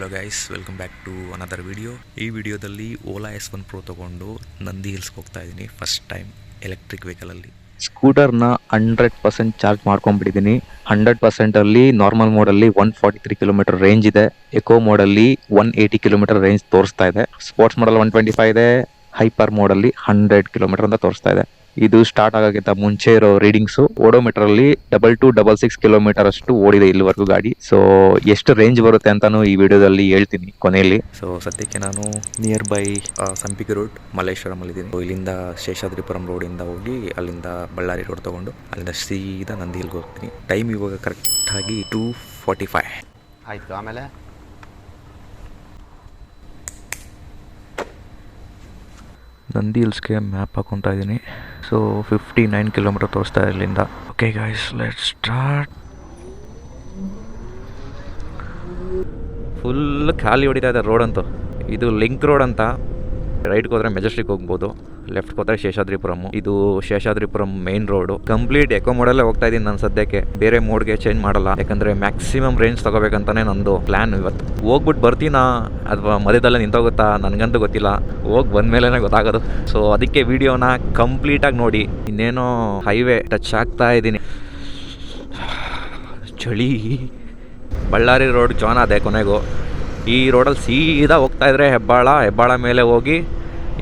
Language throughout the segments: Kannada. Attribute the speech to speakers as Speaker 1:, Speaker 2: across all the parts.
Speaker 1: Hello guys welcome back to another video ಈ ವಿಡಿಯೋದಲ್ಲಿ ಓಲಾ ಎಸ್ ಒನ್ ಪ್ರೋ ತೊಗೊಂಡು ನಂದಿ ಹಿಲ್ಸ್ಗೆ ಹೋಗ್ತಾ ಇದ್ದೀನಿ ಫಸ್ಟ್ ಟೈಮ್ ಎಲೆಕ್ಟ್ರಿಕ್ ವೆಹಿಕಲಲ್ಲಿ
Speaker 2: ಸ್ಕೂಟರ್ನ ಹಂಡ್ರೆಡ್ ಪರ್ಸೆಂಟ್ ಚಾರ್ಜ್ ಮಾಡ್ಕೊಂಡ್ಬಿಟ್ಟಿದ್ದೀನಿ ಹಂಡ್ರೆಡ್ ಪರ್ಸೆಂಟಲ್ಲಿ normal ಮೋಡಲ್ಲಿ one forty three kilometer range ಇದೆ. ಎಕೋ ಮೋಡಲ್ಲಿ ಒನ್ ಏಯ್ಟಿ ಕಿಲೋಮೀಟರ್ ರೇಂಜ್ ತೋರಿಸ್ತಾ ಇದೆ. Sports mode one twenty five ಇದೆ ಹೈಪರ್ ಮೋಡಲ್ಲಿ ಹಂಡ್ರೆಡ್ ಕಿಲೋಮೀಟರ್ ಅಂತ ತೋರಿಸ್ತಾ ಇದೆ. ಇದು ಸ್ಟಾರ್ಟ್ ಆಗೋಕ್ಕಿಂತ ಮುಂಚೆ ಇರೋ ರೀಡಿಂಗ್ಸ್ ಓಡೋಮೀಟರ್ ಅಲ್ಲಿ double two double six kilometer ಅಷ್ಟು ಓಡಿದೆ ಇಲ್ಲಿವರೆಗೂ ಗಾಡಿ. ಸೊ ಎಷ್ಟು ರೇಂಜ್ ಬರುತ್ತೆ ಅಂತಾನು ಈ ವಿಡಿಯೋದಲ್ಲಿ ಹೇಳ್ತೀನಿ ಕೊನೆಯಲ್ಲಿ.
Speaker 1: ಸೊ ಸದ್ಯಕ್ಕೆ ನಾನು ನಿಯರ್ ಬೈ ಸಂಪಿಗೆ ರೋಡ್ ಅಲ್ಲಿ ಇದ್ದೀನಿ ಇಲ್ಲಿಂದ ಶೇಷಾದ್ರಿಪುರಂ ರೋಡ್ ಇಂದ ಹೋಗಿ ಅಲ್ಲಿಂದ ಬಳ್ಳಾರಿ ರೋಡ್ ತಗೊಂಡು ಅಲ್ಲಿಂದ ಸೀದಾ ನಂದಿ ಇಲ್ಲಿಗೆ ಹೋಗ್ತೀನಿ. ಟೈಮ್ ಇವಾಗ ಕರೆಕ್ಟಾಗಿ ಟೂ ಫಾರ್ಟಿ ಫೈವ್
Speaker 3: ಆಯ್ತು ಆಮೇಲೆ?
Speaker 1: ನಂದಿ ಹಿಲ್ಸ್ಗೆ ಮ್ಯಾಪ್ ಹಾಕೊತಾ ಇದ್ದೀನಿ. ಸೊ ಫಿಫ್ಟಿ ನೈನ್ ಕಿಲೋಮೀಟರ್ ತೋರಿಸ್ತಾ ಇರಲಿಲ್ಲ okay guys let start full ಖಾಲಿ ಹೊಡಿತಾ ಇದೆ ರೋಡ್ ಅಂತೂ. ಇದು ಲಿಂಕ್ ರೋಡ್ ಅಂತ. ರೈಟ್ಗೆ ಹೋದ್ರೆ ಮೆಜೆಸ್ಟಿಕ್ ಹೋಗ್ಬೋದು ಲೆಫ್ಟ್ ಹೋದ್ರೆ ಶೇಷಾದ್ರಿಪುರಂ. ಇದು Seshadripuram main road complete eco ಮೋಡಲ್ಲೇ ಹೋಗ್ತಾ ಇದ್ದೀನಿ ನಾನು ಸದ್ಯಕ್ಕೆ. ಬೇರೆ ಮೋಡ್ಗೆ ಚೇಂಜ್ ಮಾಡಲ್ಲ. ಯಾಕಂದ್ರೆ ಮ್ಯಾಕ್ಸಿಮಮ್ ರೇಂಜ್ ತಗೋಬೇಕಂತಾನೆ ನಂದು ಪ್ಲಾನ್ ಇವತ್ತು. ಹೋಗ್ಬಿಟ್ಟು ಬರ್ತೀನಾ, ಅಥವಾ ಮಧ್ಯದಲ್ಲೇ ನಿಂತೋಗುತ್ತಾ, ನನಗಂತೂ ಗೊತ್ತಿಲ್ಲ. ಹೋಗಿ ಬಂದ್ಮೇಲೆ ಗೊತ್ತಾಗೋದು. ಸೊ ಅದಕ್ಕೆ ವಿಡಿಯೋನ ಕಂಪ್ಲೀಟಾಗಿ ನೋಡಿ. ಇನ್ನೇನೋ ಹೈವೇ ಟಚ್ ಆಗ್ತಾ ಇದ್ದೀನಿ. ಚಳಿ. ಬಳ್ಳಾರಿ ರೋಡ್ ಜಾನ್ ಅದೇ ಕೊನೆಗೂ. ಈ ರೋಡಲ್ಲಿ ಸೀದಾ ಹೋಗ್ತಾ ಇದ್ರೆ ಹೆಬ್ಬಾಳ ಹೆಬ್ಬಾಳ ಮೇಲೆ ಹೋಗಿ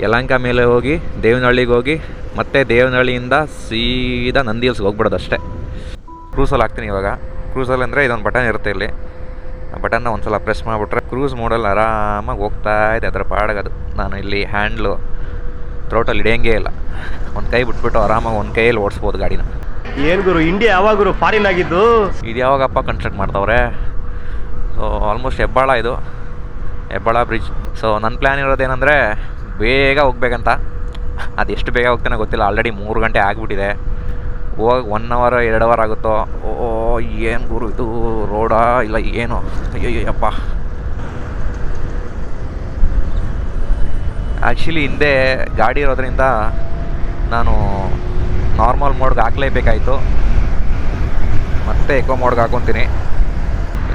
Speaker 1: ಯಲಂಕ ಮೇಲೆ ಹೋಗಿ ದೇವನಹಳ್ಳಿಗೆ ಹೋಗಿ ಮತ್ತೆ ದೇವನಹಳ್ಳಿಯಿಂದ ಸೀದಾ ನಂದಿ ಹಿಲ್ಸ್ಗೆ ಹೋಗ್ಬಿಡೋದು ಅಷ್ಟೇ ಕ್ರೂಸಲ್ಲಿ ಹಾಕ್ತೀನಿ ಇವಾಗ. ಕ್ರೂಸಲ್ಲಿ ಅಂದರೆ ಇದೊಂದು ಬಟನ್ ಇರುತ್ತೆ ಇಲ್ಲಿ. ಆ ಬಟನ್ನ ಒಂದು ಸಲ ಪ್ರೆಸ್ ಮಾಡಿಬಿಟ್ರೆ ಕ್ರೂಸ್ ಮೋಡಲ್ಲಿ ಆರಾಮಾಗಿ ಹೋಗ್ತಾ ಇದೆ ಅದರ ಪಾಡಗದು. ನಾನು ಇಲ್ಲಿ ಹ್ಯಾಂಡ್ಲು ಥ್ರೋಟಲ್ಲಿ ಹಿಡಿಯೋಂಗೇ ಇಲ್ಲ. ಒಂದು ಕೈ ಬಿಟ್ಬಿಟ್ಟು ಆರಾಮಾಗಿ ಒಂದು ಕೈಯಲ್ಲಿ ಓಡಿಸ್ಬೋದು ಗಾಡಿನ.
Speaker 3: ಏನು ಗುರು ಇಂಡಿಯಾ ಯಾವಾಗ ಗುರು ಫಾರಿನ್ ಆಗಿದ್ದು?
Speaker 1: ಇದು ಯಾವಾಗಪ್ಪ ಕನ್ಸ್ಟ್ರಕ್ಟ್ ಮಾಡ್ತಾವ್ರೆ? ಸೊ ಆಲ್ಮೋಸ್ಟ್ ಹೆಬ್ಬಾಳ ಇದು. ಹೆಬ್ಬಾಳ ಬ್ರಿಡ್ಜ್ ಸೊ ನನ್ನ ಪ್ಲ್ಯಾನ್ ಇರೋದೇನೆಂದರೆ ಬೇಗ ಹೋಗ್ಬೇಕಂತ. ಅದು ಎಷ್ಟು ಬೇಗ ಹೋಗ್ತಾನೆ ಗೊತ್ತಿಲ್ಲ. ಆಲ್ರೆಡಿ ಮೂರು ಗಂಟೆ ಆಗಿಬಿಟ್ಟಿದೆ. ಹೋಗಿ ಒನ್ ಅವರ್ ಎರಡು ಅವರ್ ಆಗುತ್ತೋ? ಓ, ಏನು ಗುರು ಇದು? ರೋಡಾ ಇಲ್ಲ, ಏನು? ಅಯ್ಯಯ್ಯಪ್ಪ. ಆ್ಯಕ್ಚುಲಿ ಹಿಂದೆ ಗಾಡಿ ಇರೋದ್ರಿಂದ ನಾನು ನಾರ್ಮಲ್ ಮೋಡ್ಗೆ ಹಾಕ್ಲೇಬೇಕಾಯಿತು. ಮತ್ತೆ ಎಕೋ ಮೋಡ್ಗೆ ಹಾಕೊತೀನಿ.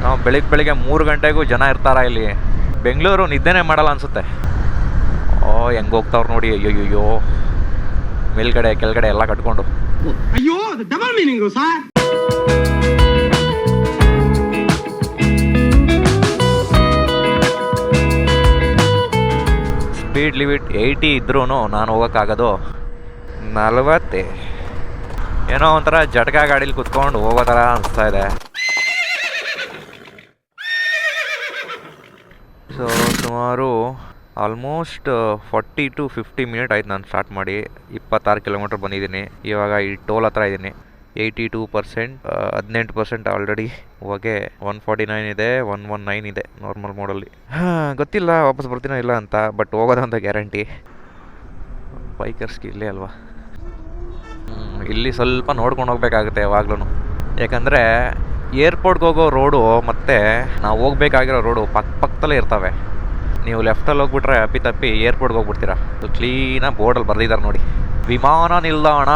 Speaker 1: ನಾವು ಬೆಳಿಗ್ಗೆ ಬೆಳಿಗ್ಗೆ ಮೂರು ಗಂಟೆಗೂ ಜನ ಇರ್ತಾರ ಇಲ್ಲಿ? ಬೆಂಗಳೂರು ನಿದ್ದೆನೇ ಮಾಡಲ್ಲ ಅನ್ಸುತ್ತೆ. ಓ ಹೆಂಗೆ ಹೋಗ್ತಾವ್ರು ನೋಡಿ ಅಯ್ಯೋ ಅಯ್ಯೋ ಮೇಲ್ಗಡೆ ಕೆಳಗಡೆ ಎಲ್ಲ ಕಟ್ಕೊಂಡು.
Speaker 4: ಅಯ್ಯೋ double meaning sir
Speaker 1: speed limit eighty ಇದ್ರೂ ನಾನು ಹೋಗೋಕ್ಕಾಗೋದು ನಲವತ್ತೇ. ಏನೋ ಒಂಥರ ಜಟಕ ಗಾಡೀಲಿ ಕುತ್ಕೊಂಡು ಹೋಗೋ ಥರ ಅನಿಸ್ತಾ ಇದೆ ಸೊ ಸುಮಾರು almost forty two fifty minute ಆಯ್ತು ನಾನು ಸ್ಟಾರ್ಟ್ ಮಾಡಿ. ಇಪ್ಪತ್ತಾರು ಕಿಲೋಮೀಟ್ರ್ ಬಂದಿದ್ದೀನಿ. ಇವಾಗ ಈ ಟೋಲ್ ಹತ್ರ ಇದ್ದೀನಿ. ಏಯ್ಟಿ ಟೂ ಪರ್ಸೆಂಟ್ ಹದಿನೆಂಟು ಪರ್ಸೆಂಟ್ ಆಲ್ರೆಡಿ ಹೊಗೆ ಒನ್ ಫಾರ್ಟಿ ನೈನ್ ಇದೆ, ಒನ್ ಒನ್ ನೈನ್ ಇದೆ ನಾರ್ಮಲ್ ಮೋಡಲ್ಲಿ ಗೊತ್ತಿಲ್ಲ, ವಾಪಸ್ ಬರ್ತೀನೋ ಇಲ್ಲ ಅಂತ ಬಟ್ ಹೋಗೋದಂತ ಗ್ಯಾರಂಟಿ ಬೈಕರ್ಸ್ಗೆ ಇಲ್ಲೇ ಅಲ್ವಾ? ಇಲ್ಲಿ ಸ್ವಲ್ಪ ನೋಡ್ಕೊಂಡು ಹೋಗ್ಬೇಕಾಗುತ್ತೆ ಯಾವಾಗ್ಲೂ ಯಾಕಂದರೆ ಏರ್ಪೋರ್ಟ್ಗೆ ಹೋಗೋ ರೋಡು ಮತ್ತು ನಾವು ಹೋಗ್ಬೇಕಾಗಿರೋ ರೋಡು ಪಕ್ಕ ಪಕ್ಕದಲ್ಲೇ ಇರ್ತವೆ. ನೀವು ಲೆಫ್ಟಲ್ಲಿ ಹೋಗ್ಬಿಟ್ರೆ ಅಪ್ಪಿ ತಪ್ಪಿ ಏರ್ಪೋರ್ಟ್ಗೆ ಹೋಗ್ಬಿಡ್ತೀರಾ? ಕ್ಲೀನಾಗಿ ಬೋರ್ಡಲ್ಲಿ ಬರ್ದಿದ್ದಾರೆ ನೋಡಿ. ವಿಮಾನ ನಿಲ್ದಾಣ.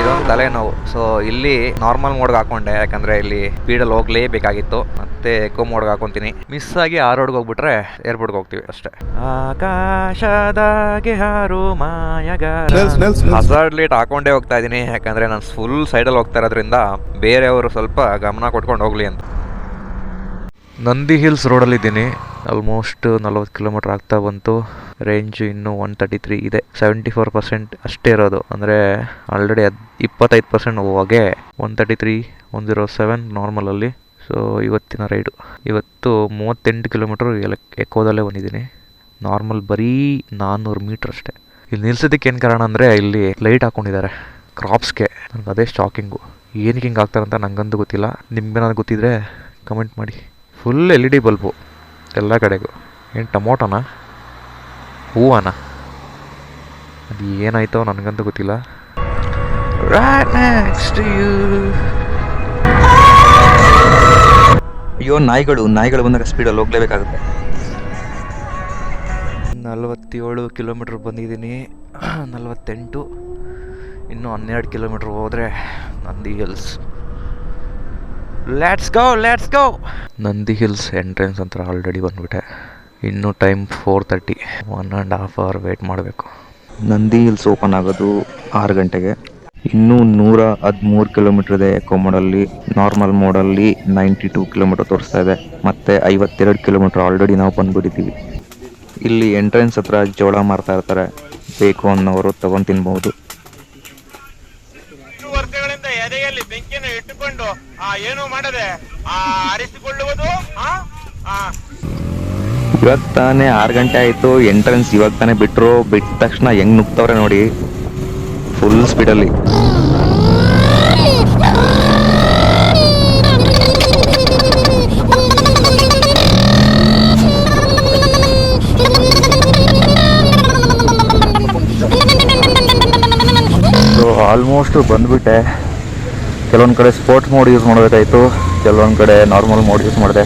Speaker 1: ಇದೊಂದು ತಲೆನೋವು. ಸೊ ಇಲ್ಲಿ ನಾರ್ಮಲ್ ಮೋಡ್ಗೆ ಹಾಕೊಂಡೆ. ಯಾಕಂದರೆ ಇಲ್ಲಿ ಸ್ಪೀಡಲ್ಲಿ ಹೋಗಲೇಬೇಕಾಗಿತ್ತು. ಮತ್ತೆ ಎಕೋ ಮೋಡ್ಗೆ ಹಾಕೊಂತೀನಿ. ಮಿಸ್ ಆಗಿ ಆ ರೋಡ್ಗೆ ಹೋಗ್ಬಿಟ್ರೆ ಏರ್ಪೋರ್ಟ್ಗೆ ಹೋಗ್ತೀವಿ ಅಷ್ಟೇ. ಆಕಾಶದಾಗೆ ಹಾರು ಹಜಾರ್ಡ್ ಲೈಟ್ ಹಾಕೊಂಡೇ ಹೋಗ್ತಾ ಇದ್ದೀನಿ. ಯಾಕಂದರೆ ನಾನು ಫುಲ್ ಸೈಡಲ್ಲಿ ಹೋಗ್ತಾ ಇರೋದ್ರಿಂದ ಬೇರೆಯವರು ಸ್ವಲ್ಪ ಗಮನ ಕೊಟ್ಕೊಂಡು ಹೋಗ್ಲಿ ಅಂತ. ನಂದಿ ಹಿಲ್ಸ್ ರೋಡಲ್ಲಿದ್ದೀನಿ ಆಲ್ಮೋಸ್ಟ್ ನಲ್ವತ್ತು ಕಿಲೋಮೀಟರ್ ಆಗ್ತಾ ಬಂತು. ರೇಂಜ್ ಇನ್ನೂ ಒನ್ ತರ್ಟಿ ತ್ರೀ ಇದೆ. ಸೆವೆಂಟಿ ಫೋರ್ ಪರ್ಸೆಂಟ್ ಅಷ್ಟೇ ಇರೋದು. ಅಂದರೆ ಆಲ್ರೆಡಿ ಅದು ಇಪ್ಪತ್ತೈದು ಪರ್ಸೆಂಟ್ ಹೋಗೆ one thirty three one zero seven ನಾರ್ಮಲಲ್ಲಿ so ಇವತ್ತಿನ ರೈಡು ಇವತ್ತು ಮೂವತ್ತೆಂಟು ಕಿಲೋಮೀಟರ್ ಎಲೆ ಎಕ್ಕೋದಲ್ಲೇ ಬಂದಿದ್ದೀನಿ. ನಾರ್ಮಲ್ ಬರೀ ನಾನ್ನೂರು ಮೀಟ್ರ್ ಅಷ್ಟೇ. ಇಲ್ಲಿ ನಿಲ್ಸೋದಕ್ಕೆ ಏನು ಕಾರಣ ಅಂದರೆ ಇಲ್ಲಿ ಲೈಟ್ ಹಾಕ್ಕೊಂಡಿದ್ದಾರೆ ಕ್ರಾಪ್ಸ್ಗೆ ನನಗೆ ಅದೇ ಸ್ಟಾಕಿಂಗು ಏನಕ್ಕೆ ಹಿಂಗೆ ಆಗ್ತಾರಂತ ನನಗಂತೂ ಗೊತ್ತಿಲ್ಲ. ನಿಮ್ಗೇನಾದ್ರು ಗೊತ್ತಿದ್ರೆ ಕಮೆಂಟ್ ಮಾಡಿ. Full L E D bulb ಎಲ್ಲ ಕಡೆಗೂ. ಏನು ಟೊಮೊಟೋನ? ಹೂವನ? ಅದು ಏನಾಯ್ತೋ ನನಗಂತೂ ಗೊತ್ತಿಲ್ಲ.
Speaker 2: ಅಯ್ಯೋ ನಾಯಿಗಳು ನಾಯಿಗಳು ಬಂದಾಗ ಸ್ಪೀಡಲ್ಲಿ ಹೋಗ್ಲೇಬೇಕಾಗುತ್ತೆ.
Speaker 1: ನಲವತ್ತೇಳು ಕಿಲೋಮೀಟ್ರ್ ಬಂದಿದ್ದೀನಿ. ನಲವತ್ತೆಂಟು ಇನ್ನೂ ಹನ್ನೆರಡು ಕಿಲೋಮೀಟ್ರ್ ಹೋದರೆ Nandi hills
Speaker 5: let's go let's go Nandi hills entrance ಅಂತ ಆಲ್ರೆಡಿ ಬಂದ್ಬಿಟ್ಟೆ. ಇನ್ನೂ time four thirty one and half hour wait ಮಾಡಬೇಕು.
Speaker 1: ನಂದಿ ಹಿಲ್ಸ್ ಓಪನ್ ಆಗೋದು ಆರು ಗಂಟೆಗೆ. ಇನ್ನೂ ನೂರ ಹದಿಮೂರು ಕಿಲೋಮೀಟರ್ ಇದೆ ಎಕೋ ಮೋಡಲ್ಲಿ ನಾರ್ಮಲ್ ಮೋಡಲ್ಲಿ ನೈಂಟಿ ಟೂ ಕಿಲೋಮೀಟರ್ ತೋರಿಸ್ತಾ ಇದೆ. ಮತ್ತು ಐವತ್ತೆರಡು ಕಿಲೋಮೀಟರ್ ಆಲ್ರೆಡಿ ನಾವು ಬಂದುಬಿಟ್ಟಿದ್ದೀವಿ. ಇಲ್ಲಿ ಎಂಟ್ರೆನ್ಸ್ ಹತ್ರ ಜೋಳ ಮಾರ್ತಾ ಇರ್ತಾರೆ. ಬೇಕು ಅನ್ನೋರು ತಗೊಂಡು ತಿನ್ಬಹುದು
Speaker 6: ಏನು ಮಾಡದೆ, ಆ
Speaker 1: ಇವಾಗ ತಾನೇ ಆರು ಗಂಟೆ ಆಯಿತು ಎಂಟ್ರೆನ್ಸ್ ಇವಾಗ ತಾನೇ ಬಿಟ್ಟರು ಬಿಟ್ಟ ತಕ್ಷಣ ಹೆಂಗ್ ನುಗ್ತವ್ರೆ ನೋಡಿ. ಫುಲ್ ಸ್ಪೀಡಲ್ಲಿ ಆಲ್ಮೋಸ್ಟ್ ಬಂದ್ಬಿಟ್ಟೆ. ಕೆಲವೊಂದು ಕಡೆ ಸ್ಪೋರ್ಟ್ಸ್ ಮೋಡ್ ಯೂಸ್ ಮಾಡಬೇಕಾಯ್ತು, ಕೆಲವೊಂದು ಕಡೆ ನಾರ್ಮಲ್ ಮೋಡ್ ಯೂಸ್ ಮಾಡಿದೆ.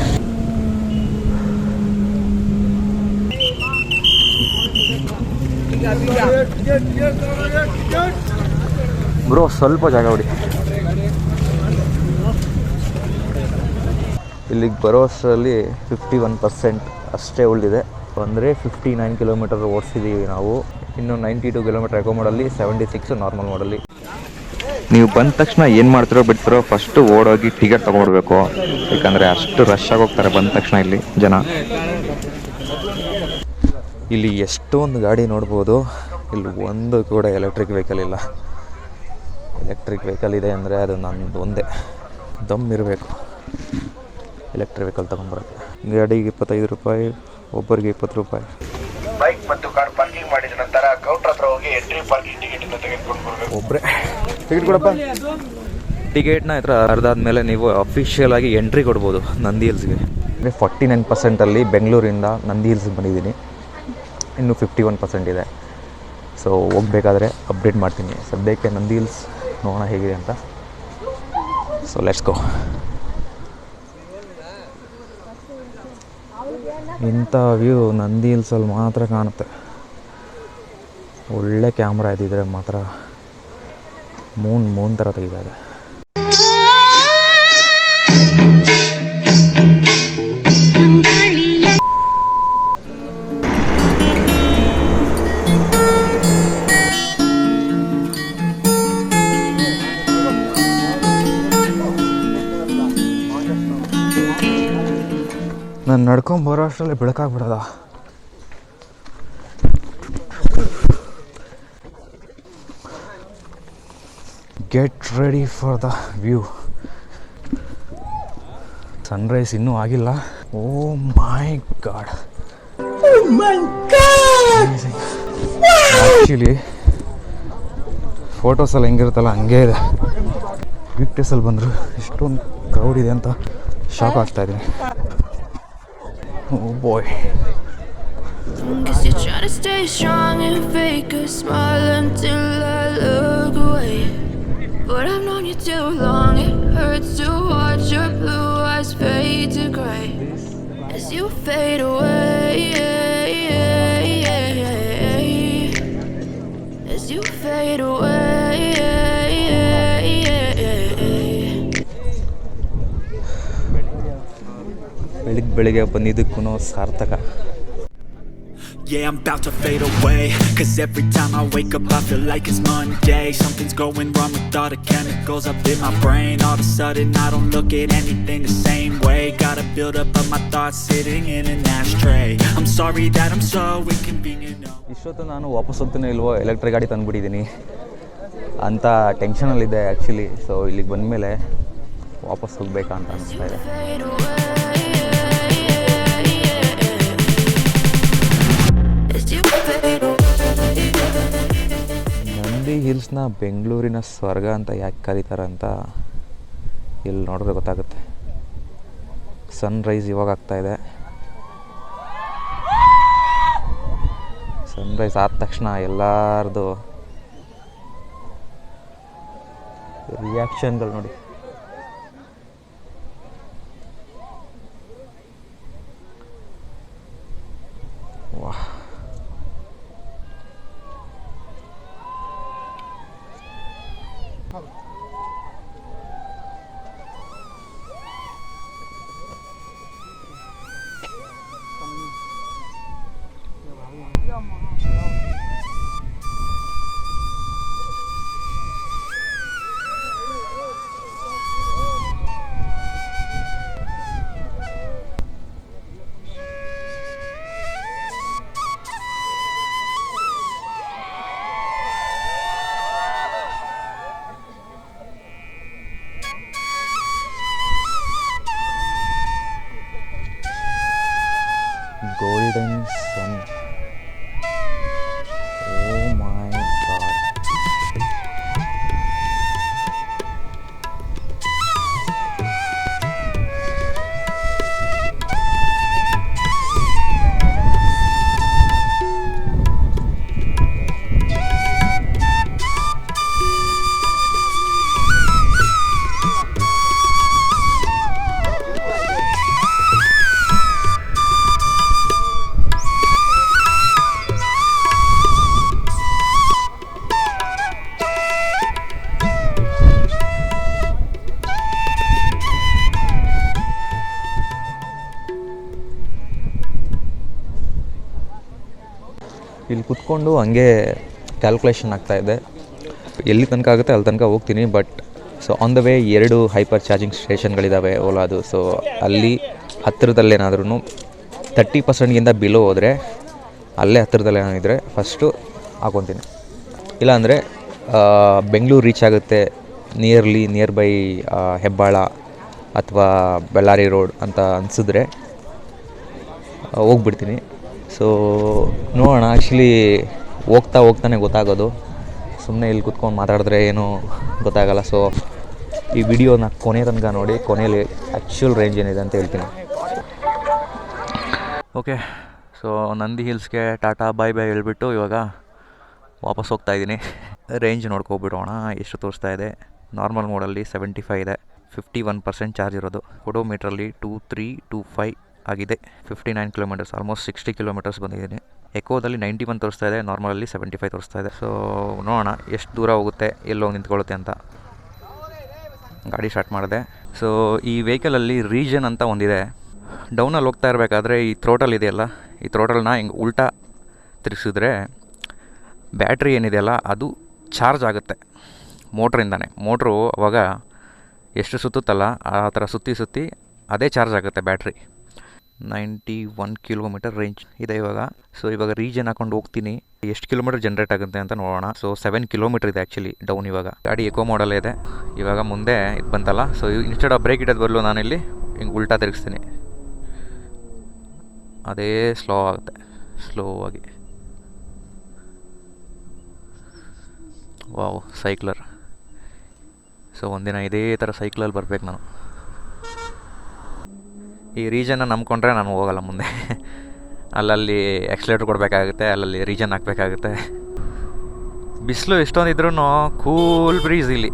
Speaker 1: ಬ್ರೋ ಸ್ವಲ್ಪ ಜಾಗ ಹೊಡಿ. ಇಲ್ಲಿಗೆ ಬರೋಷ್ಟರಲ್ಲಿ ಫಿಫ್ಟಿ ಒನ್ ಪರ್ಸೆಂಟ್ ಅಷ್ಟೇ ಉಳಿದಿದೆ. ಅಂದರೆ ಫಿಫ್ಟಿ ನೈನ್ ಕಿಲೋಮೀಟರ್ ಓಡಿಸಿದ್ದೀವಿ ನಾವು. ಇನ್ನು ನೈಂಟಿ ಟು ಕಿಲೋಮೀಟರ್ ಎಕೋ ಮಾಡಲ್ಲಿ ಸೆವೆಂಟಿ ಸಿಕ್ಸ್ ನಾರ್ಮಲ್ ಮಾಡಲ್ಲಿ ನೀವು ಬಂದ ತಕ್ಷಣ ಏನು ಮಾಡ್ತಿರೋ ಬಿಡ್ತಿರೋ ಫಸ್ಟು ಓಡೋಗಿ ಟಿಕೆಟ್ ತೊಗೊಂಡ್ಬಿಡ್ಬೇಕು. ಯಾಕಂದರೆ ಅಷ್ಟು ರಶ್ ಆಗಿ ಹೋಗ್ತಾರೆ ಬಂದ ತಕ್ಷಣ ಇಲ್ಲಿ ಜನ. ಇಲ್ಲಿ ಎಷ್ಟೊಂದು ಗಾಡಿ ನೋಡ್ಬೋದು. ಇಲ್ಲಿ ಒಂದು ಕೂಡ ಎಲೆಕ್ಟ್ರಿಕ್ ವೆಹಿಕಲ್ ಇಲ್ಲ. ಎಲೆಕ್ಟ್ರಿಕ್ ವೆಹಿಕಲ್ ಇದೆ ಅಂದರೆ ಅದು ನಂದು ಒಂದೇ. ದಮ್ ಇರಬೇಕು. ಎಲೆಕ್ಟ್ರಿಕ್ ವೆಹಿಕಲ್ ತೊಗೊಂಬರೋಕ್ಕೆ ಗಾಡಿಗೆ ಇಪ್ಪತ್ತೈದು ರೂಪಾಯಿ, ಒಬ್ಬರಿಗೆ ಇಪ್ಪತ್ತು ರೂಪಾಯಿ.
Speaker 6: ಬೈಕ್ ಮತ್ತು ಮಾಡಿದ ನಂತರ ಕೌಂಟರ್ ಹತ್ರ ಹೋಗಿ ಎಂಟ್ರಿ ಪಾರ್ಕಿಂಗ್ ಟಿಕೆಟ್ ಅನ್ನು ತೆಗೆದುಕೊಂಡು ಬರಬೇಕು.
Speaker 1: ಒಬ್ಬರೇ ಟಿಕೆಟ್ ಕೊಡಪ್ಪ. ಟಿಕೆಟ್ನ ಹತ್ರ ಅರ್ಧಾದ್ಮೇಲೆ ನೀವು ಅಫಿಷಿಯಲ್ ಆಗಿ ಎಂಟ್ರಿ ಕೊಡ್ಬೋದು ನಂದಿ ಹಿಲ್ಸ್ಗೆ. ಅಂದರೆ ಫಾರ್ಟಿ ನೈನ್ ಪರ್ಸೆಂಟಲ್ಲಿ ಬೆಂಗಳೂರಿಂದ ನಂದಿ ಹಿಲ್ಸ್ಗೆ ಬಂದಿದ್ದೀನಿ. ಇನ್ನೂ ಫಿಫ್ಟಿ ಒನ್ ಪರ್ಸೆಂಟ್ ಇದೆ. ಸೊ ಹೋಗ್ಬೇಕಾದ್ರೆ ಅಪ್ಡೇಟ್ ಮಾಡ್ತೀನಿ. ಸದ್ಯಕ್ಕೆ ನಂದಿ ಹಿಲ್ಸ್ ನೋಡೋಣ ಹೇಗಿದೆ ಅಂತ. ಸೊ ಲೆಟ್ಸ್ ಗೋ ಇಂಥ ವ್ಯೂ ನಂದಿ ಹಿಲ್ಸಲ್ಲಿ ಮಾತ್ರ ಕಾಣುತ್ತೆ. ಒಳ್ಳೆ ಕ್ಯಾಮ್ರಾ ಇದ್ದಿದ್ರೆ ಮಾತ್ರ ಮೂನ್ ಮೂನ್ ಥರ ಇದೆ ನಾನು ನಡ್ಕೊಂಡ್ ಬರೋ ಅಷ್ಟರಲ್ಲಿ ಬೆಳಕಾಗ್ಬಿಡೋದ? Get ready for the view sunrise ಇನ್ನೂ ಆಗಿಲ್ಲ. ಓ ಮೈ ಗಾಡ್ ಆ್ಯಕ್ಚುಲಿ ಎಲ್ಲ ಹೆಂಗಿರುತ್ತಲ್ಲ ಹಂಗೆ ಇದೆ. ವೀಕ್ಡೇಸಲ್ಲಿ ಬಂದರು. ಇಷ್ಟೊಂದು ಕ್ರೌಡ್ ಇದೆ ಅಂತ ಶಾಕ್ ಆಗ್ತಾ ಇದ್ದೀನಿ ಓ ಬಾಯ್
Speaker 7: Cause you're trying to stay strong and fake a smile until I look away. But I've known you too long, it hurts to watch your blue eyes fade to gray as you fade away. As you fade away.
Speaker 1: ಬೆಳಿಗ್ಗೆ ಬೆಳಿಗ್ಗೆ ಬಂದಿದ್ದಕ್ಕೂ ಸಾರ್ಥಕ
Speaker 8: Yeah, I'm about to fade away Cause every time I wake up I feel like it's Monday Something's going wrong with all the chemicals up in my brain All of a sudden I don't look at anything the same way Gotta build up of my thoughts sitting in an ashtray I'm sorry that I'm so inconvenient no.
Speaker 1: ಇಷ್ಟೊತ್ತು ನಾನು ವಾಪಸ್ ಹೋಗ್ತಾನೆ ಇಲ್ವೋ ಎಲೆಕ್ಟ್ರಿಕ್ ಗಾಡಿ ತಂದುಬಿಟ್ಟಿದ್ದೀನಿ ಅಂತ ಟೆನ್ಷನಲ್ಲಿದೆ ಆ್ಯಕ್ಚುಲಿ ಸೊ ಇಲ್ಲಿಗೆ ಬಂದಮೇಲೆ ವಾಪಸ್ ಹೋಗ್ಬೇಕಾ ಅಂತ ಅನಿಸ್ತಾ ಇದೆ ನಂದಿ ಹಿಲ್ಸ್ನ ಬೆಂಗಳೂರಿನ ಸ್ವರ್ಗ ಅಂತ ಯಾಕೆ ಕರೀತಾರೆ ಅಂತ ಇಲ್ಲಿ ನೋಡಿದ್ರೆ ಗೊತ್ತಾಗುತ್ತೆ. ಸನ್ರೈಸ್ ಇವಾಗ ಆಗ್ತಾ ಇದೆ. ಸನ್ರೈಸ್ ಆದ ತಕ್ಷಣ ಎಲ್ಲರದು ರಿಯಾಕ್ಷನ್ಗಳು ನೋಡಿ. ವಾಹ್.
Speaker 2: ಇಲ್ಲಿ ಕುತ್ಕೊಂಡು ಹಂಗೆ ಕ್ಯಾಲ್ಕುಲೇಷನ್ ಆಗ್ತಾಯಿದೆ ಎಲ್ಲಿ ತನಕ ಆಗುತ್ತೆ ಅಲ್ಲಿ ತನಕ ಹೋಗ್ತೀನಿ but so on the way ಎರಡು ಹೈಪರ್ ಚಾರ್ಜಿಂಗ್ ಸ್ಟೇಷನ್ಗಳಿದ್ದಾವೆ ಓಲಾದು. ಸೊ ಅಲ್ಲಿ ಹತ್ತಿರದಲ್ಲೇನಾದ್ರೂ ತರ್ಟಿ ಪರ್ಸೆಂಟ್ಗಿಂತ ಬಿಲೋ ಹೋದರೆ ಅಲ್ಲೇ ಹತ್ತಿರದಲ್ಲೇನಿದ್ರೆ ಫಸ್ಟು ಹಾಕೊತೀನಿ. ಇಲ್ಲಾಂದರೆ ಬೆಂಗಳೂರು ರೀಚ್ ಆಗುತ್ತೆ ನಿಯರ್ಲಿ ನಿಯರ್ ಬೈ ಹೆಬ್ಬಾಳ ಅಥವಾ ಬಳ್ಳಾರಿ ರೋಡ್ ಅಂತ ಅನಿಸಿದ್ರೆ ಹೋಗ್ಬಿಡ್ತೀನಿ. ಸೊ ನೋಡೋಣ ಆ್ಯಕ್ಚುಲಿ ಹೋಗ್ತಾ ಹೋಗ್ತಾನೆ ಗೊತ್ತಾಗೋದು. ಸುಮ್ಮನೆ ಇಲ್ಲಿ ಕುತ್ಕೊಂಡು ಮಾತಾಡಿದ್ರೆ ಏನೂ ಗೊತ್ತಾಗಲ್ಲ. ಸೊ ಈ ವಿಡಿಯೋನ ಕೊನೆ ತನಕ ನೋಡಿ, ಕೊನೆಯಲ್ಲಿ ಆ್ಯಕ್ಚುಲ್ ರೇಂಜ್ ಏನಿದೆ ಅಂತ ಹೇಳ್ತೀನಿ.
Speaker 1: ಓಕೆ ಸೊ ನಂದಿ ಹಿಲ್ಸ್ಗೆ ಟಾಟಾ ಬಾಯ್ ಬಾಯ್ ಹೇಳ್ಬಿಟ್ಟು ಇವಾಗ ವಾಪಸ್ ಹೋಗ್ತಾ ಇದ್ದೀನಿ. ರೇಂಜ್ ನೋಡ್ಕೊಬಿಡೋಣ, ಎಷ್ಟು ತೋರಿಸ್ತಾ ಇದೆ. ನಾರ್ಮಲ್ ಮೋಡಲ್ಲಿ ಸೆವೆಂಟಿ ಫೈ ಇದೆ. ಫಿಫ್ಟಿ ಒನ್ ಪರ್ಸೆಂಟ್ ಚಾರ್ಜ್ ಇರೋದು ಕೊಡೋಮೀಟ್ರಲ್ಲಿ ಟೂ ತ್ರೀ ಟೂ ಫೈ ಆಗಿದೆ. Fifty nine kilometers almost sixty kilometers ಬಂದಿದ್ದೀನಿ. ಎಕೋದಲ್ಲಿ ನೈಂಟಿ ಒನ್ ತೋರಿಸ್ತಾ ಇದೆ ನಾರ್ಮಲಲ್ಲಿ ಸೆವೆಂಟಿ ಫೈವ್ ತೋರಿಸ್ತಾ ಇದೆ. ಸೊ ನೋಡೋಣ ಎಷ್ಟು ದೂರ ಹೋಗುತ್ತೆ, ಎಲ್ಲೋ ನಿಂತ್ಕೊಳ್ಳುತ್ತೆ ಅಂತ. ಗಾಡಿ ಸ್ಟಾರ್ಟ್ ಮಾಡಿದೆ. ಸೊ ಈ ವೆಹಿಕಲಲ್ಲಿ ರೀಜನ್ ಅಂತ ಒಂದಿದೆ. ಡೌನಲ್ಲಿ ಹೋಗ್ತಾ ಇರಬೇಕಾದ್ರೆ ಈ ಥ್ರೋಟಲ್ ಇದೆಯಲ್ಲ, ಈ ಥ್ರೋಟಲ್ನ ಹಿಂಗೆ ಉಲ್ಟಾ ತಿರುಗಿಸಿದ್ರೆ ಬ್ಯಾಟ್ರಿ ಏನಿದೆಯಲ್ಲ ಅದು ಚಾರ್ಜ್ ಆಗುತ್ತೆ. ಮೋಟ್ರಿಂದನೇ ಮೋಟ್ರು ಅವಾಗ ಎಷ್ಟು ಸುತ್ತುತ್ತಲ್ಲ, ಆ ಥರ ಸುತ್ತಿ ಸುತ್ತಿ ಅದೇ ಚಾರ್ಜ್ ಆಗುತ್ತೆ battery ninety one kilometer range ಇದೆ ಇವಾಗ. ಸೊ ಇವಾಗ ರೀಜನ್ ಹಾಕೊಂಡು ಹೋಗ್ತೀನಿ. ಎಷ್ಟು ಕಿಲೋಮೀಟರ್ ಜನರೇಟ್ ಆಗುತ್ತೆ ಅಂತ ನೋಡೋಣ. ಸೊ ಸೆವೆನ್ ಕಿಲೋಮೀಟರ್ ಇದೆ ಆ್ಯಕ್ಚುಲಿ ಡೌನ್ ಇವಾಗ. ಗಾಡಿ ಎಕೋ ಮಾಡಲ್ ಇದೆ. ಇವಾಗ ಮುಂದೆ ಇದು ಬಂತಲ್ಲ? ಸೊ ಇನ್ಸ್ಟೆಡ್ ಆಫ್ ಬ್ರೇಕ್ ಇಡೋದು ಬರಲು ನಾನಿಲ್ಲಿ ಹಿಂಗೆ ಉಲ್ಟಾ ತಿರುಗಿಸ್ತೀನಿ. ಅದೇ ಸ್ಲೋ ಆಗುತ್ತೆ. ಸ್ಲೋ ಆಗಿ. ವಾವ್ ಸೈಕ್ಲರ್ ಸೊ ಒಂದಿನ ಇದೇ ಥರ ಸೈಕ್ಲಲ್ಲಿ ಬರ್ಬೇಕು ನಾನು. ಈ ರೀಜನ್ನ ನಂಬ್ಕೊಂಡ್ರೆ ನಾನು ಹೋಗಲ್ಲ ಮುಂದೆ. ಅಲ್ಲಲ್ಲಿ ಎಕ್ಸ್ಲೇಟ್ರ್ ಕೊಡಬೇಕಾಗುತ್ತೆ, ಅಲ್ಲಲ್ಲಿ ರೀಜನ್ ಹಾಕಬೇಕಾಗುತ್ತೆ. ಬಿಸಿಲು ಎಷ್ಟೊಂದಿದ್ರೂ ಕೂಲ್ ಬ್ರೀಸ್ ಇಲ್ಲಿ.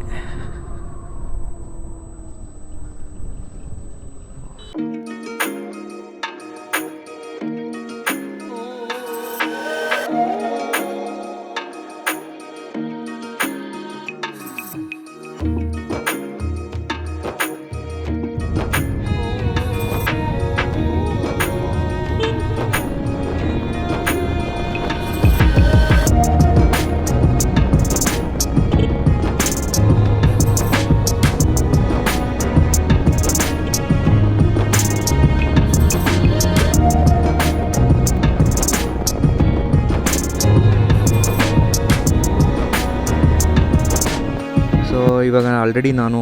Speaker 1: ಆಲ್ರೆಡಿ ನಾನು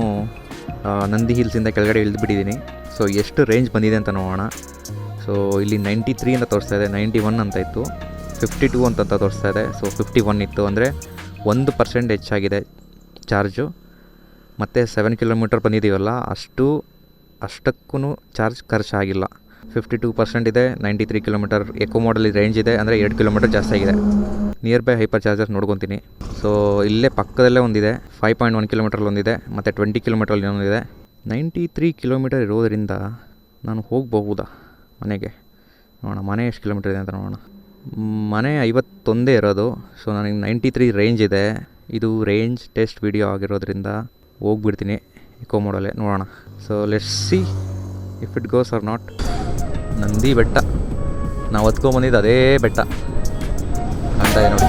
Speaker 1: ನಂದಿ ಹಿಲ್ಸಿಂದ ಕೆಳಗಡೆ ಇಳಿದ್ಬಿಟ್ಟಿದ್ದೀನಿ. ಸೊ ಎಷ್ಟು ರೇಂಜ್ ಬಂದಿದೆ ಅಂತ ನೋಡೋಣ. ಸೊ ಇಲ್ಲಿ ನೈಂಟಿ ತ್ರೀ ಅಂತ ತೋರಿಸ್ತಾ ಇದೆ ನೈಂಟಿ ಒನ್ ಅಂತ ಇತ್ತು. ಫಿಫ್ಟಿ ಟೂ ಅಂತ ತೋರಿಸ್ತಾ ಇದೆ. ಸೊ ಫಿಫ್ಟಿ ಒನ್ ಇತ್ತು ಅಂದರೆ ಒಂದು ಪರ್ಸೆಂಟ್ ಹೆಚ್ಚಾಗಿದೆ ಚಾರ್ಜು. ಮತ್ತು ಸೆವೆನ್ ಕಿಲೋಮೀಟರ್ ಬಂದಿದ್ದೀವಲ್ಲ ಅಷ್ಟು ಅಷ್ಟಕ್ಕೂ ಚಾರ್ಜ್ ಖರ್ಚಾಗಿಲ್ಲ. ಫಿಫ್ಟಿ ಟೂ ಪರ್ಸೆಂಟ್ ಇದೆ ninety three kilometer eco model range ಇದೆ, ಅಂದರೆ ಎರಡು ಕಿಲೋಮೀಟರ್ ಜಾಸ್ತಿ ಆಗಿದೆ. ನಿಯರ್ ಬೈ ಹೈಪರ್ ಚಾರ್ಜರ್ ನೋಡ್ಕೊತೀನಿ. ಸೊ ಇಲ್ಲೇ ಪಕ್ಕದಲ್ಲೇ ಒಂದಿದೆ ಫೈವ್ ಪಾಯಿಂಟ್ ಒನ್ ಕಿಲೋಮೀಟ್ರಲ್ಲಿ ಒಂದಿದೆ, ಮತ್ತು ಟ್ವೆಂಟಿ ಕಿಲೋಮೀಟ್ರಲ್ಲಿ ಒಂದಿದೆ. ನೈಂಟಿ ತ್ರೀ ಕಿಲೋಮೀಟರ್ ಇರೋದರಿಂದ ನಾನು ಹೋಗಬಹುದಾ ಮನೆಗೆ? ನೋಡೋಣ, ಮನೆ ಎಷ್ಟು ಕಿಲೋಮೀಟರ್ ಇದೆ ಅಂತ ನೋಡೋಣ. ಮನೆ ಐವತ್ತೊಂದೇ ಇರೋದು ಸೊ ನನಗೆ ನೈಂಟಿ ತ್ರೀ ರೇಂಜ್ ಇದೆ. ಇದು ರೇಂಜ್ ಟೆಸ್ಟ್ ವಿಡಿಯೋ ಆಗಿರೋದ್ರಿಂದ ಹೋಗ್ಬಿಡ್ತೀನಿ ಇಕೋ ಮಾಡಲೇ ನೋಡೋಣ. So let's see if it goes or not Nandi ಬೆಟ್ಟ. ನಾವು ಹತ್ಕೊಂಬಂದಿದ್ದು ಅದೇ ಬೆಟ್ಟ. ಕಾಣ್ತಾ ಇದೆ ನೋಡಿ.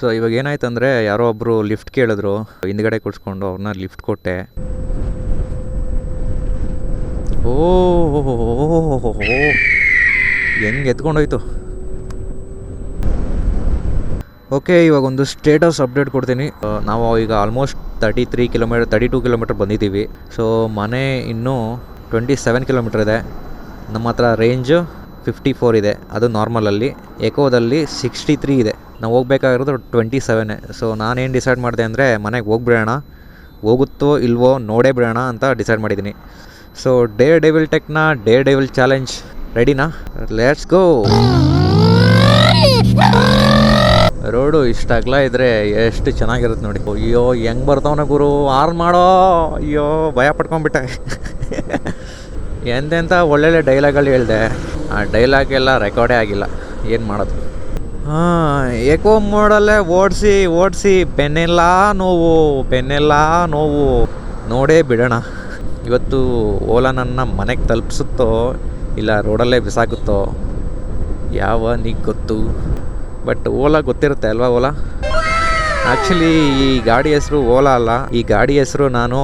Speaker 1: ಸೊ ಇವಾಗ ಏನಾಯ್ತು ಅಂದರೆ ಯಾರೋ ಒಬ್ಬರು ಲಿಫ್ಟ್ ಕೇಳಿದ್ರು. ಹಿಂದ್ಗಡೆ ಕೂರಿಸ್ಕೊಂಡು ಅವ್ರನ್ನ ಲಿಫ್ಟ್ ಕೊಟ್ಟೆ. ಓ, ಹೆಂಗೆ ಎತ್ಕೊಂಡೋಯ್ತು? ಓಕೆ ಇವಾಗ ಒಂದು ಸ್ಟೇಟಸ್ ಅಪ್ಡೇಟ್ ಕೊಡ್ತೀನಿ. ನಾವು ಈಗ almost thirty three kilometer thirty two kilometer ಬಂದಿದ್ದೀವಿ. ಸೊ ಮನೆ ಇನ್ನೂ ಟ್ವೆಂಟಿ ಸೆವೆನ್ ಕಿಲೋಮೀಟರ್ ಇದೆ. ನಮ್ಮ ಹತ್ರ ರೇಂಜು ಫಿಫ್ಟಿ ಫೋರ್ ಇದೆ. ಅದು ನಾರ್ಮಲಲ್ಲಿ ಎಕೋದಲ್ಲಿ ಸಿಕ್ಸ್ಟಿ ತ್ರೀ ಇದೆ. ನಾವು ಹೋಗ್ಬೇಕಾಗಿರೋದು ಟ್ವೆಂಟಿ ಸೆವೆನೇ ಸೊ ನಾನೇನು ಡಿಸೈಡ್ ಮಾಡಿದೆ ಅಂದರೆ ಮನೆಗೆ ಹೋಗ್ಬಿಡೋಣ. ಹೋಗುತ್ತೋ ಇಲ್ವೋ ನೋಡೇ ಬಿಡೋಣ ಅಂತ ಡಿಸೈಡ್ ಮಾಡಿದ್ದೀನಿ. ಸೊ ಡೇ ಡೆವಿಲ್ ಟೆಕ್ನ ಡೇ ಡೆವಿಲ್ ಚಾಲೆಂಜ್ ರೆಡಿನಾ ಲೆಟ್ಸ್ ಗೋ ರೋಡು ಇಷ್ಟ ಅಗ್ಲ ಇದ್ರೆ ಎಷ್ಟು ಚೆನ್ನಾಗಿರುತ್ತೆ ನೋಡಿ. ಅಯ್ಯೋ, ಹೆಂಗ್ ಬರ್ತಾವನ ಗುರು? ಆರ್ ಮಾಡೋ. ಅಯ್ಯೋ, ಭಯ ಪಡ್ಕೊಂಡ್ಬಿಟ್ಟೆ ಎಂತೆಂಥ ಒಳ್ಳೊಳ್ಳೆ ಡೈಲಾಗ್ಗಳು ಹೇಳಿದೆ. ಆ ಡೈಲಾಗ್ ಎಲ್ಲ ರೆಕಾರ್ಡೇ ಆಗಿಲ್ಲ. ಏನು ಮಾಡೋದು? ಹಾಂ ಏಕೋ ಮೋಡಲ್ಲೇ ಓಡಿಸಿ ಓಡಿಸಿ, ಬೆನ್ನೆಲ್ಲ ನೋವು ಬೆನ್ನೆಲ್ಲ ನೋವು. ನೋಡೇ ಬಿಡೋಣ. ಇವತ್ತು ಓಲಾ ನನ್ನ ಮನೆಗೆ ತಲುಪಿಸುತ್ತೋ ಇಲ್ಲ ರೋಡಲ್ಲೇ ಬಿಸಾಕುತ್ತೋ? ಯಾವ ನೀ ಗೊತ್ತು? ಬಟ್ ಓಲಾ ಗೊತ್ತಿರುತ್ತೆ ಅಲ್ವಾ ಓಲಾ? ಆ್ಯಕ್ಚುಲಿ ಈ ಗಾಡಿ ಹೆಸರು ಓಲಾ ಅಲ್ಲ. ಈ ಗಾಡಿ ಹೆಸರು ನಾನು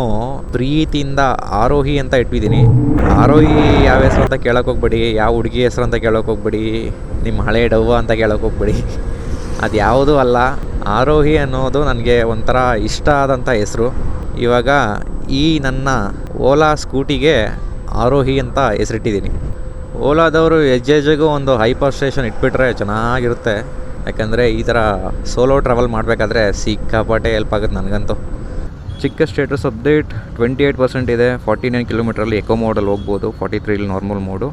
Speaker 1: ಪ್ರೀತಿಯಿಂದ ಆರೋಹಿ ಅಂತ ಇಟ್ಟಿದ್ದೀನಿ ಆರೋಹಿ ಯಾವ ಹೆಸರು ಅಂತ ಕೇಳೋಕೆ ಹೋಗ್ಬೇಡಿ, ಯಾವ ಹುಡುಗಿ ಹೆಸರು ಅಂತ ಕೇಳೋಕೆ ಹೋಗ್ಬೇಡಿ, ನಿಮ್ಮ ಹಳೆ ಡವ್ವ ಅಂತ ಕೇಳೋಕೆ ಹೋಗ್ಬೇಡಿ. ಅದು ಯಾವುದೂ ಅಲ್ಲ. ಆರೋಹಿ ಅನ್ನೋದು ನನಗೆ ಒಂಥರ ಇಷ್ಟ ಆದಂಥ ಹೆಸರು. ಇವಾಗ ಈ ನನ್ನ ಓಲಾ ಸ್ಕೂಟಿಗೆ ಆರೋಹಿ ಅಂತ ಹೆಸರಿಟ್ಟಿದ್ದೀನಿ. ಓಲಾದವರು ಹೆಜ್ಜೆ ಒಂದು ಹೈಪರ್ ಸ್ಟೇಷನ್ ಇಟ್ಬಿಟ್ರೆ ಚೆನ್ನಾಗಿರುತ್ತೆ. ಯಾಕಂದರೆ ಈ ಥರ ಸೋಲೋ ಟ್ರಾವೆಲ್ ಮಾಡಬೇಕಾದ್ರೆ ಸಿಕ್ಕಾಪಟ್ಟೆ ಹೆಲ್ಪ್ ಆಗುತ್ತೆ ನನಗಂತೂ. ಚಿಕ್ಕ status update twenty eight percent ಇದೆ ಫಾರ್ಟಿ ನೈನ್ ಕಿಲೋಮೀಟ್ರಲ್ಲಿ ಎಕೋ ಮೋಡಲ್ಲಿ ಹೋಗ್ಬೋದು. ಫಾರ್ಟಿ ತ್ರೀಲಿ ನಾರ್ಮಲ್ ಮೋಡು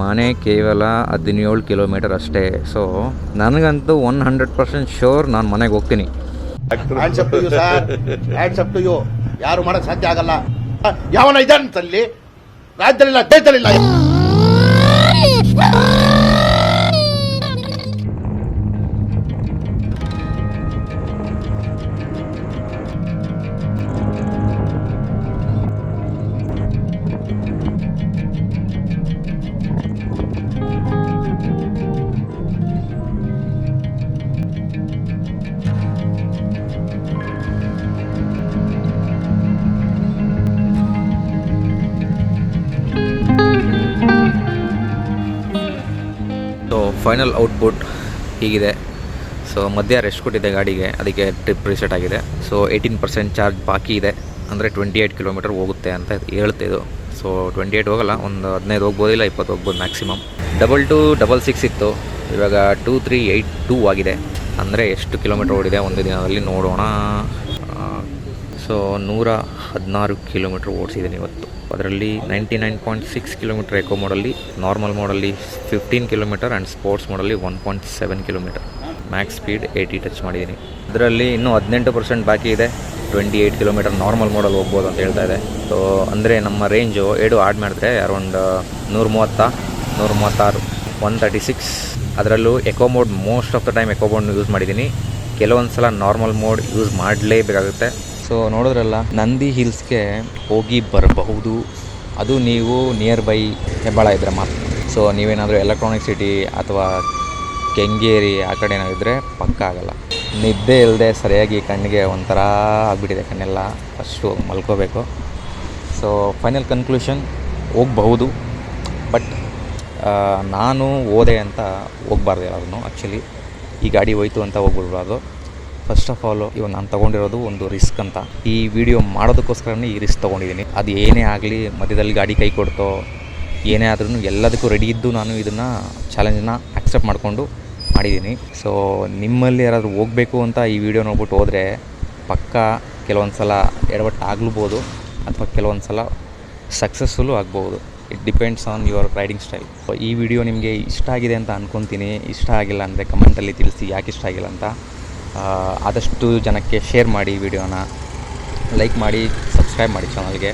Speaker 1: ಮನೆ ಕೇವಲ ಹದಿನೇಳು ಕಿಲೋಮೀಟರ್ ಅಷ್ಟೇ. ಸೊ ನನಗಂತೂ ಒನ್ ಹಂಡ್ರೆಡ್ ಪರ್ಸೆಂಟ್ ಶೋರ್ ನಾನು ಮನೆಗೆ ಹೋಗ್ತೀನಿ.
Speaker 9: Hands up to you sir hands up to you ಯಾರು ಮಾಡಕ್ ಸಾಧ್ಯ ಆಗಲ್ಲ. ಯಾವನ ಇದ್ದಾನಂತಲ್ಲಿ ರಾಜ್ಯದಲ್ಲಿಲ್ಲ, ದೇಶದಲ್ಲಿಲ್ಲ.
Speaker 1: ಫೈನಲ್ ಔಟ್ಪುಟ್ ಹೀಗಿದೆ. ಸೊ ಮಧ್ಯ ರೆಸ್ಟ್ ಕೊಟ್ಟಿದ್ದೆ ಗಾಡಿಗೆ. ಅದಕ್ಕೆ ಟ್ರಿಪ್ ರಿಸೆಟ್ ಆಗಿದೆ. ಸೊ ಏಯ್ಟೀನ್ ಪರ್ಸೆಂಟ್ ಚಾರ್ಜ್ ಬಾಕಿ ಇದೆ. ಅಂದರೆ ಟ್ವೆಂಟಿ ಏಯ್ಟ್ ಕಿಲೋಮೀಟರ್ ಹೋಗುತ್ತೆ ಅಂತ ಹೇಳ್ತಿದ್ದು ಸೊ ಟ್ವೆಂಟಿ ಏಯ್ಟ್ ಹೋಗಲ್ಲ. ಒಂದು ಹದಿನೈದು ಹೋಗ್ಬೋದಿಲ್ಲ ಇಪ್ಪತ್ತು ಹೋಗ್ಬೋದು maximum double two double six ಇತ್ತು. ಇವಾಗ ಟೂ ತ್ರೀ ಏಯ್ಟ್ ಟೂ ಆಗಿದೆ. ಅಂದರೆ ಎಷ್ಟು ಕಿಲೋಮೀಟರ್ ಓಡಿದೆ ಒಂದು ದಿನದಲ್ಲಿ ನೋಡೋಣ. ಸೊ ನೂರ ಹದಿನಾರು ಕಿಲೋಮೀಟ್ರ್ ಓಡಿಸಿದ್ದೀನಿ ಇವತ್ತು. ಅದರಲ್ಲಿ ninety nine point six kilometre eco ಮೋಡಲ್ಲಿ normal ಮೋಡಲ್ಲಿ fifteen kilometre and sports ಮೋಡಲ್ಲಿ one point seven kilometre max speed eighty touch ಮಾಡಿದ್ದೀನಿ. ಅದರಲ್ಲಿ ಇನ್ನೂ ಹದಿನೆಂಟು ಪರ್ಸೆಂಟ್ ಬಾಕಿ ಇದೆ. Twenty eight kilometre normal mode ಹೋಗ್ಬೋದು ಅಂತ ಹೇಳ್ತಾ ಇದೆ. ಸೊ ಅಂದರೆ ನಮ್ಮ ರೇಂಜು ಏಡು ಆಡ್ ಮಾಡಿದ್ರೆ ಅರೌಂಡ್ ನೂರ ಮೂವತ್ತ ನೂರ ಮೂವತ್ತಾರು ಒನ್ ತರ್ಟಿ ಸಿಕ್ಸ್ ಅದರಲ್ಲೂ eco mode most of the time eco ಮೋಡ್ನ use ಮಾಡಿದ್ದೀನಿ. ಕೆಲವೊಂದು ಸಲ ನಾರ್ಮಲ್ ಮೋಡ್ ಯೂಸ್ ಮಾಡಲೇಬೇಕಾಗುತ್ತೆ. ಸೊ ನೋಡಿದ್ರಲ್ಲ, ನಂದಿ ಹಿಲ್ಸ್ಗೆ ಹೋಗಿ ಬರಬಹುದು. ಅದು ನೀವು ನಿಯರ್ ಬೈ ಹೆಬ್ಬಾಳ ಇದ್ದರೆ ಮಾತ್ರ. ಸೊ ನೀವೇನಾದರೂ ಎಲೆಕ್ಟ್ರಾನಿಕ್ ಸಿಟಿ ಅಥವಾ ಕೆಂಗೇರಿ ಆ ಕಡೆ ಏನಾದ್ರು ಇದ್ದರೆ ಪಕ್ಕ ಆಗಲ್ಲ. ನಿದ್ದೆ ಇಲ್ಲದೆ ಸರಿಯಾಗಿ ಕಣ್ಣಿಗೆ ಒಂಥರ ಆಗಿಬಿಟ್ಟಿದೆ ಕಣ್ಣೆಲ್ಲ. ಫಸ್ಟು ಮಲ್ಕೋಬೇಕು. ಸೊ ಫೈನಲ್ ಕನ್ಕ್ಲೂಷನ್ ಹೋಗಬಹುದು. ಬಟ್ ನಾನು ಹೋದೆ ಅಂತ ಹೋಗ್ಬಾರ್ದು ಯಾರೂ ಆ್ಯಕ್ಚುಲಿ ಈ ಗಾಡಿ ಹೋಯ್ತು ಅಂತ ಹೋಗ್ಬಿಡ್ಬಾರ್ದು. ಫಸ್ಟ್ ಆಫ್ ಆಲ್ ಇವಾಗ ನಾನು ತಗೊಂಡಿರೋದು ಒಂದು ರಿಸ್ಕ್ ಅಂತ. ಈ ವಿಡಿಯೋ ಮಾಡೋದಕ್ಕೋಸ್ಕರನೇ ಈ ರಿಸ್ಕ್ ತೊಗೊಂಡಿದ್ದೀನಿ. ಅದು ಏನೇ ಆಗಲಿ, ಮಧ್ಯದಲ್ಲಿ ಗಾಡಿ ಕೈ ಕೊಡ್ತೋ, ಏನೇ ಆದ್ರೂ ಎಲ್ಲದಕ್ಕೂ ರೆಡಿ ಇದ್ದು ನಾನು ಇದನ್ನು ಚಾಲೆಂಜನ್ನ ಆಕ್ಸೆಪ್ಟ್ ಮಾಡಿಕೊಂಡು ಮಾಡಿದ್ದೀನಿ. ಸೊ ನಿಮ್ಮಲ್ಲಿ ಯಾರಾದರೂ ಹೋಗಬೇಕು ಅಂತ ಈ ವಿಡಿಯೋ ನೋಡ್ಬಿಟ್ಟು ಹೋದರೆ ಪಕ್ಕ ಕೆಲವೊಂದು ಸಲ ಎಡವಟ್ಟು ಆಗ್ಲಬೋದು ಅಥವಾ ಕೆಲವೊಂದು ಸಲ ಸಕ್ಸಸ್ಫುಲ್ಲು ಆಗ್ಬೋದು it depends on your riding style ಈ ವಿಡಿಯೋ ನಿಮಗೆ ಇಷ್ಟ ಆಗಿದೆ ಅಂತ ಅಂದ್ಕೊತೀನಿ ಇಷ್ಟ ಆಗಿಲ್ಲ ಅಂದರೆ ಕಮೆಂಟಲ್ಲಿ ತಿಳಿಸಿ ಯಾಕೆ ಇಷ್ಟ ಆಗಿಲ್ಲ ಅಂತ. ಆದಷ್ಟು ಜನಕ್ಕೆ ಶೇರ್ ಮಾಡಿ ವಿಡಿಯೋನ ಲೈಕ್ ಮಾಡಿ ಸಬ್ಸ್ಕ್ರೈಬ್ ಮಾಡಿ ಚಾನಲ್ಗೆ